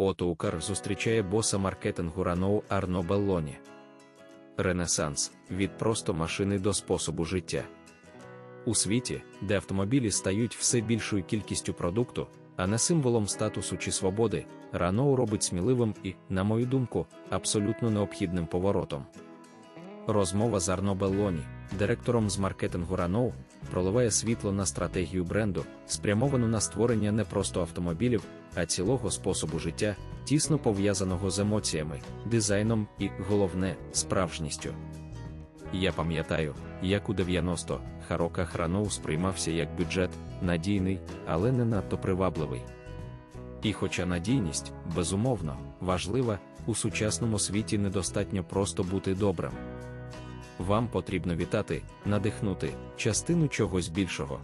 Отоукар зустрічає боса маркетингу Раноу Арно Беллоні. Ренесанс від просто машини до способу життя. У світі, де автомобілі стають все більшою кількістю продукту, а не символом статусу чи свободи, Рано робить сміливим і, на мою думку, абсолютно необхідним поворотом. Розмова з Арно Беллоні, директором з маркетингу Рано, проливає світло на стратегію бренду, спрямовану на створення не просто автомобілів, а цілого способу життя, тісно пов'язаного з емоціями, дизайном і, головне, справжністю. Я пам'ятаю, як у 90-х роках Рано сприймався як бюджет, надійний, але не надто привабливий. І хоча надійність, безумовно, важлива, у сучасному світі недостатньо просто бути добрим. Вам потрібно вітати, надихнути частину чогось більшого.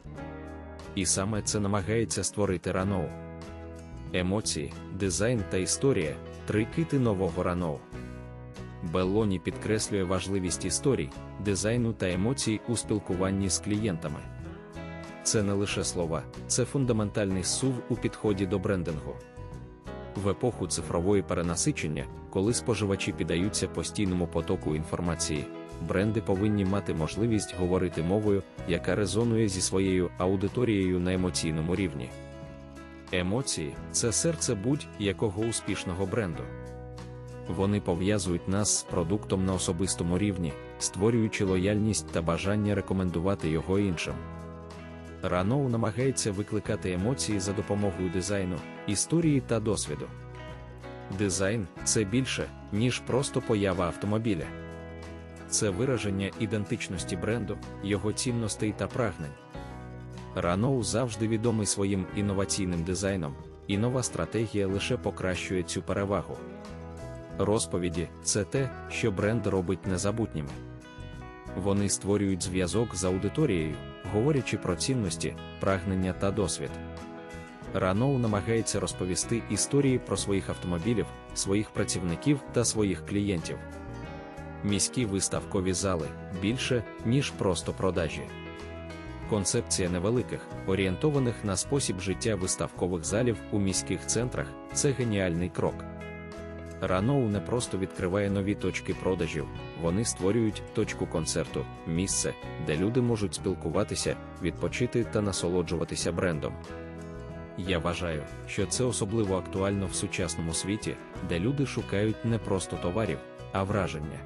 І саме це намагається створити Раноу. Емоції, дизайн та історія три кити нового Раноу. Беллоні підкреслює важливість історій, дизайну та емоцій у спілкуванні з клієнтами. Це не лише слова, це фундаментальний сув у підході до брендингу. В епоху цифрової перенасичення, коли споживачі піддаються постійному потоку інформації, бренди повинні мати можливість говорити мовою, яка резонує зі своєю аудиторією на емоційному рівні. Емоції це серце будь-якого успішного бренду. Вони пов'язують нас з продуктом на особистому рівні, створюючи лояльність та бажання рекомендувати його іншим. Раноу намагається викликати емоції за допомогою дизайну, історії та досвіду. Дизайн це більше, ніж просто поява автомобіля. Це вираження ідентичності бренду, його цінностей та прагнень. Раноу завжди відомий своїм інноваційним дизайном, і нова стратегія лише покращує цю перевагу. Розповіді це те, що бренд робить незабутніми. Вони створюють зв'язок з аудиторією, говорячи про цінності, прагнення та досвід. Раноу намагається розповісти історії про своїх автомобілів, своїх працівників та своїх клієнтів. Міські виставкові зали більше, ніж просто продажі. Концепція невеликих, орієнтованих на спосіб життя виставкових залів у міських центрах це геніальний крок. Раноу не просто відкриває нові точки продажів, вони створюють точку концерту, місце, де люди можуть спілкуватися, відпочити та насолоджуватися брендом. Я вважаю, що це особливо актуально в сучасному світі, де люди шукають не просто товарів, а враження.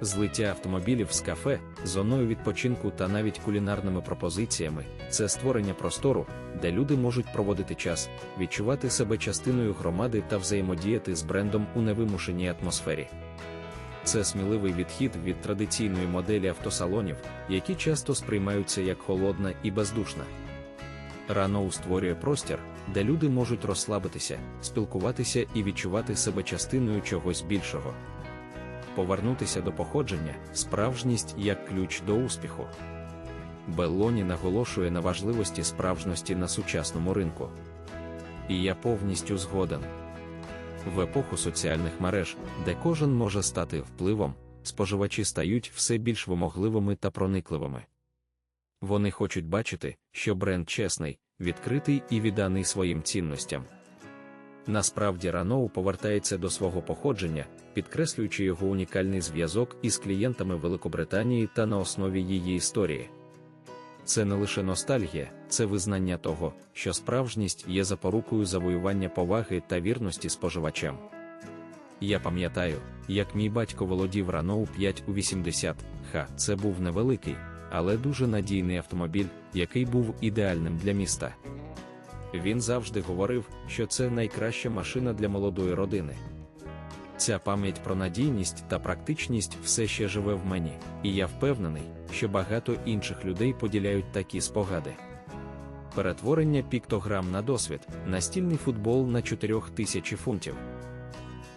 Злиття автомобілів з кафе, зоною відпочинку та навіть кулінарними пропозиціями це створення простору, де люди можуть проводити час, відчувати себе частиною громади та взаємодіяти з брендом у невимушеній атмосфері. Це сміливий відхід від традиційної моделі автосалонів, які часто сприймаються як холодна і бездушна. Раноу створює простір, де люди можуть розслабитися, спілкуватися і відчувати себе частиною чогось більшого повернутися до походження, справжність як ключ до успіху. Беллоні наголошує на важливості справжності на сучасному ринку. І я повністю згоден. В епоху соціальних мереж, де кожен може стати впливом, споживачі стають все більш вимогливими та проникливими. Вони хочуть бачити, що бренд чесний, відкритий і відданий своїм цінностям. Насправді Раноу повертається до свого походження, підкреслюючи його унікальний зв'язок із клієнтами Великобританії та на основі її історії. Це не лише ностальгія, це визнання того, що справжність є запорукою завоювання поваги та вірності споживачам. Я пам'ятаю, як мій батько володів Раноу 5 у 80 ха це був невеликий, але дуже надійний автомобіль, який був ідеальним для міста. Він завжди говорив, що це найкраща машина для молодої родини. Ця пам'ять про надійність та практичність все ще живе в мені, і я впевнений, що багато інших людей поділяють такі спогади. Перетворення піктограм на досвід, настільний футбол на 4000 фунтів.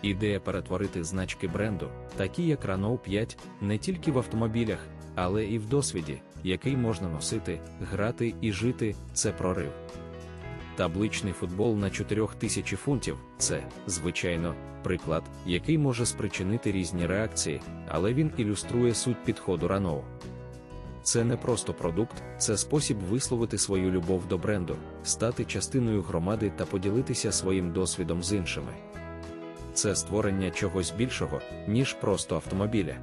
Ідея перетворити значки бренду, такі як Renault 5, не тільки в автомобілях, але і в досвіді, який можна носити, грати і жити, це прорив. Табличний футбол на 4000 фунтів це, звичайно, приклад, який може спричинити різні реакції, але він ілюструє суть підходу Раноу. це не просто продукт, це спосіб висловити свою любов до бренду, стати частиною громади та поділитися своїм досвідом з іншими. Це створення чогось більшого, ніж просто автомобіля.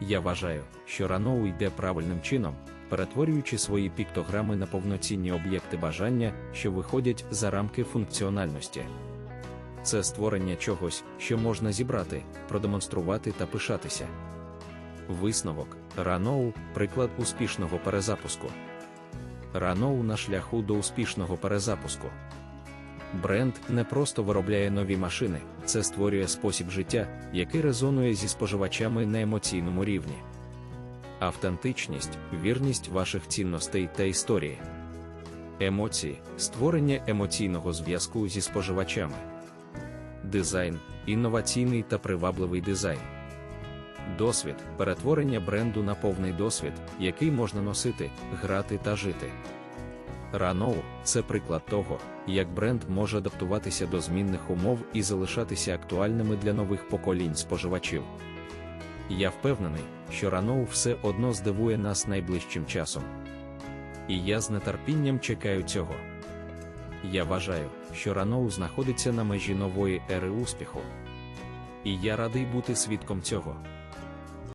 Я вважаю, що Renault йде правильним чином, перетворюючи свої піктограми на повноцінні об'єкти бажання, що виходять за рамки функціональності. Це створення чогось, що можна зібрати, продемонструвати та пишатися. Висновок Renault – приклад успішного перезапуску. Renault на шляху до успішного перезапуску. Бренд не просто виробляє нові машини, це створює спосіб життя, який резонує зі споживачами на емоційному рівні. Автентичність, вірність ваших цінностей та історії. Емоції створення емоційного зв'язку зі споживачами. Дизайн інноваційний та привабливий дизайн. Досвід перетворення бренду на повний досвід, який можна носити, грати та жити. Renault – це приклад того, як бренд може адаптуватися до змінних умов і залишатися актуальними для нових поколінь споживачів. Я впевнений, що Раноу все одно здивує нас найближчим часом. І я з нетерпінням чекаю цього. Я вважаю, що Раноу знаходиться на межі нової ери успіху. І я радий бути свідком цього.